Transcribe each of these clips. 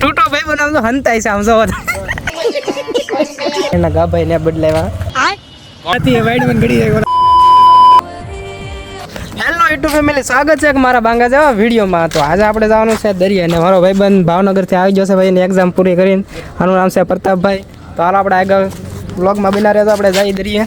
તૂટો ભાઈ બનાવ તો હંતાય છે આમ જોવા એના ગાભાઈ ને બદલાવ્યા. આથી વાઈડ બન ઘડી હેલો યુટ્યુબ ફેમિલી સ્વાગત છે મારા બાંગા જેવા વિડીયોમાં. તો આજે આપણે જવાનું છે દરિયા અને મારો ભાઈબંધ ભાવનગરથી આવી જશે ભાઈ એની એક્ઝામ પૂરી કરીને. આનું નામ છે પ્રતાપભાઈ. તો હાલ આપણે આગળ બ્લોગમાં બિના તો આપણે જઈ દરિયે.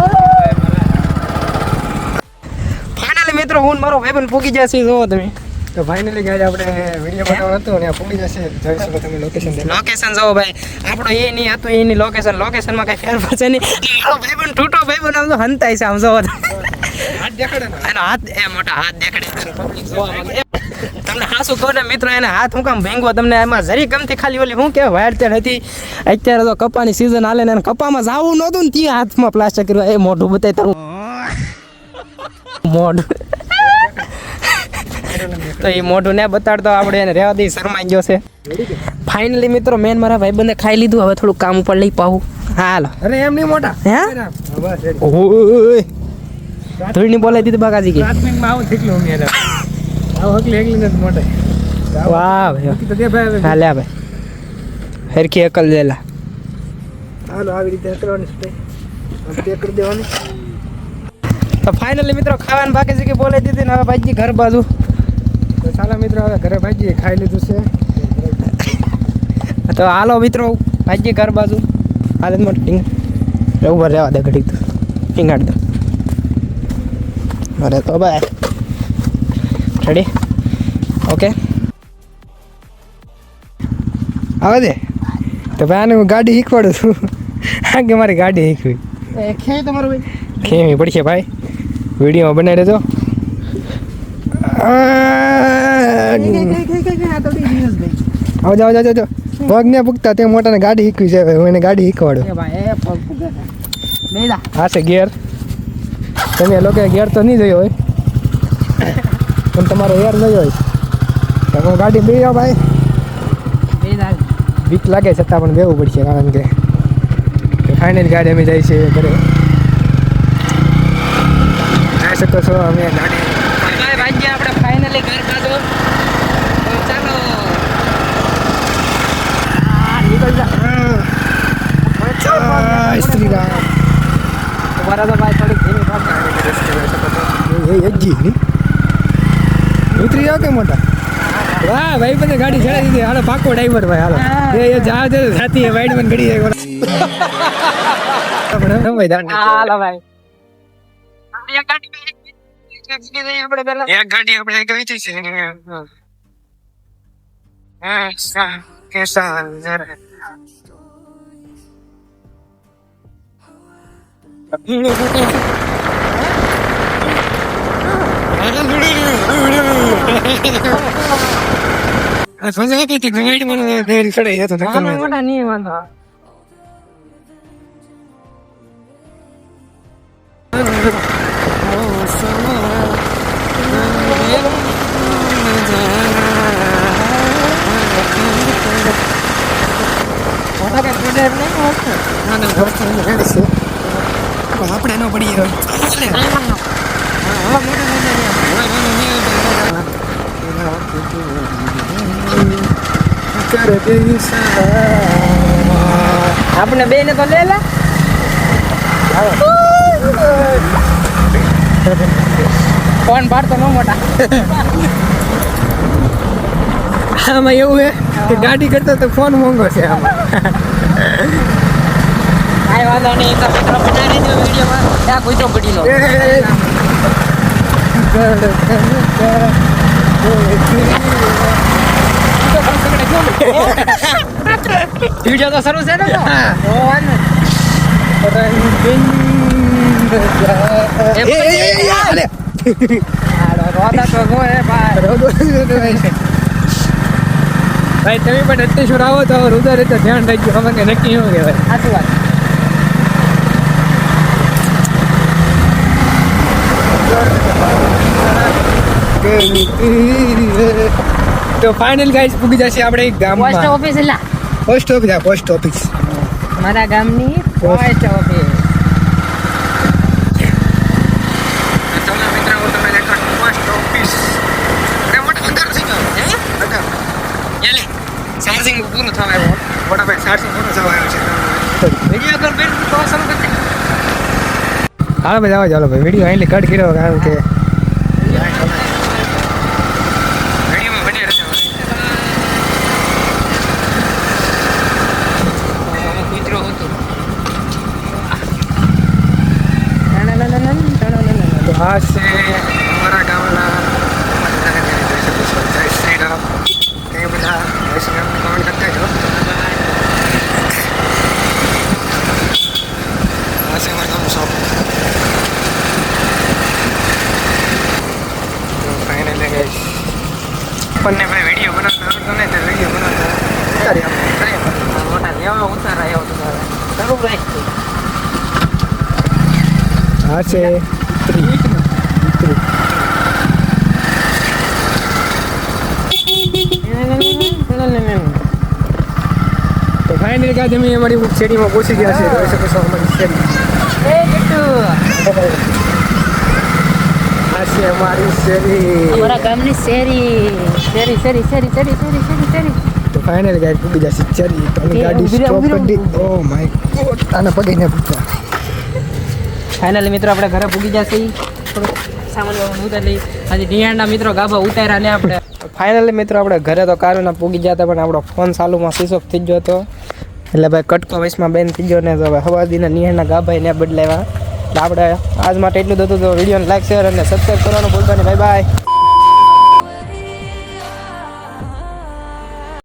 હું મારો ભાઈબંધ ફૂકી જશે જોવો તમે. તો ફાઇનલી ગાડી આપણે વીડિયો બનાવવાનો હતો અને આ પૂરી જશે. જોઈ શકો તમે લોકેશન લોકેશન જોવો ભાઈ. આપણો એ નહીં હતું એની લોકેશન લોકેશનમાં કઈ ફેરફાર છે નહીં. મારો ભાઈબંધ તૂટો ભાઈબંધ આમ તો હંતાય છે આમ જોવો હાથ દેખાડે ને. એનો હાથ એ મોટા હાથ દેખાડે. તમને હાસુ કહો ને મિત્રો એને હાથ હું કામ ભેંગવો તમને? એમાં જરી ગમતી ખાલી ઓલી શું કે વાયર તેડ હતી? અત્યારે તો કપાની સિઝન હાલે ને એને કપામાં જાવું નહોતું ને ત્યાં હાથમાં પ્લાસ્ટર કર્યું એ મોઢું બતાવી તારું. મોઢું. તો એ મોઢું ને બતાડતો આપણે એને રહેવા દઈ શરમાઈ ગયો છે. ફાઇનલી મિત્રો મેન મારા ભાઈબંધે ખાઈ લીધું હવે થોડું કામ ઉપર લઈ પાવું હાલો. અરે એમ નહીં મોટા. હે. ઓય. ધૂળની બોલાઈ દીધી બાકાજી કે પ્રાથમિકમાં આવું થેકલું યાર આવું હકલી હકલી નથી મોટે. વાહ ભાઈ. તો દે ભાઈ ભાઈ. હરખી અકલ લેલા હાલો આવી રીતે છે. આમ તે કરી દેવાની. તો ફાઇનલી મિત્રો ખાવાનું બાકી છે કે બોલાઈ દીધી ને હવે ભાઈજી ઘર બાજુ. તો ચાલો મિત્રો હવે ઘરે ભાજી ખાઈ લીધું છે. તો હાલો મિત્રો ભાઈજી ઘર બાજુ. હાલ મોટ ટીંગ. ઊભા રહેવા દે ઘડીક તો. ટીંગાડ દો. અરે તો ભાઈ. રેડી ઓકે આવે દે. તો ભાઈ આને હું ગાડી શીખવાડું છું. હા કે મારી ગાડી શીખવી. ખેવી તમારું ભાઈ. ખેમી પડશે ભાઈ. વિડીયોમાં બનાવી દેજો. પગ ને પૂગતા તે મોટાને ગાડી શીખવી છે હવે હું એને ગાડી શીખવાડું હા છે. ગેર તમે લોકો ગેર તો નહીં જોયો હોય. પણ તમારો એર નહીં હોય. તો ગાડી બે જાઓ ભાઈ. બીક લાગે છતાં પણ બેવું પડશે કારણ કે ફાઇનલ ગાડી અમે જાય છે ઘરે. શકો છો અમે ગાડી આપણે ફાઇનલી ઘર બાજુ તો ચાલો તમારા તો ભાઈ એ ની ઉતરી જાવ કે મોટા? વાહ ભાઈ બંને ગાડી ચડાવી દીધી. હાલો પાકો ડ્રાઈવર ભાઈ હાલો. એ એ જા દે સાથી વાઈડ મન ગડી જાય આપણે હમ ભાઈ દાંડ હાલો ભાઈ. એક ગાડી આપણે પેલા. એક ગાડી આપણે ગઈ હતી છે. હા સા જરા. આ સોજા કે કે ગાડી મને દેરી ચડાઈ જતો ધક્કો નાના મારી. મોટા પણ આપણે ન પડી ગયો આપણે બે ને તો લે લે ફોન પાડતો ન મોટા આમાં એવું હે કે ગાડી કરતા તો ફોન મોંઘો છે આમાં કાંઈ વાંધો નહીં તો મિત્રો બનાવી દો વિડીયોમાં ત્યાં કોઈ તો પડી લો વીડિયો તો શરૂ છે ને ભાઈ? તમે પણ અત્યારે શું આવો તો હૃદય રીતે ધ્યાન રાખજો. અમને નક્કી શું કહેવાય? સાચી વાત. તો ફાઇનલ ગાઈસ પૂગી જશે આપણે એક પોસ્ટ ગામમાં ઓફિસ લા પોસ્ટ ઓફિસ આ પોસ્ટ ઓફિસ મારા ગામની પોસ્ટ ઓફિસ હું હે? ચાર્જિંગ પૂરું થવા આવ્યો મોટા ભાઈ સાડસો ફોટો થવા આવ્યો છે. વિડિયો કોલ બેન તો શરૂ કરજે હાલો ભાઈ જાઓ ચાલો ભાઈ. વીડિયો અહીં કટ કર્યો કારણ કે વિડિયોમાં બની રહેશે કૂતરો હતો ના ના ના ના ના ના ના તો આ છે અમારા ગામના જય શ્રી રામ એ બધા જય શ્રી રામને કમેન્ટ કરતા જો આ છે અમારા ગામનું શોપ. ફાઇનલી ગાઈસ આપણને ભાઈ વીડિયો બનાવતા નહીં, તો વીડિયો બનાવતા ઉતારી આપણે મોટા લેવા ઉતારા આવ્યો તો તારે. શરૂ રાખ છે ફાઇનલી ગાઈસ અમે અમારી શેરીમાં પહોંચી ગયા છે જોઈ શકો છો અમારી શેરી. આ છે અમારી શેરી. અમારા ગામની શેરી. શેરી શેરી શેરી શેરી શેરી શેરી શેરી. તો ફાઇનલ ગાય પૂગી જશે. ચરી તો અમે ગાડી સ્ટોપ કરી દી ઓ માય ગોડ આના પગીને પૂછા. ફાઇનલી મિત્રો આપણે ઘરે પૂગી જશે. સામાન વામાન ઉતારી લઈ આજે ડિયાના મિત્રો ગાભા ઉતાર્યા ને આપણે. ફાઇનલી મિત્રો આપણે ઘરે તો કારુના પૂગી જતા પણ આપણો ફોન ચાલુમાં સ્વિચ ઓફ થઈ ગયો હતો. એટલે ભાઈ કટકો વયસમાં બેન થઈ ગયો ને તો હવે હવાદીના નિહાળના ગાભાઈ ને બદલાવ્યા. આપણે આજ માટે એટલું જ હતું. તો વિડીયોને લાઈક શેર અને સબસ્ક્રાઈબ કરવાનું ભૂલતા નહીં. Bye bye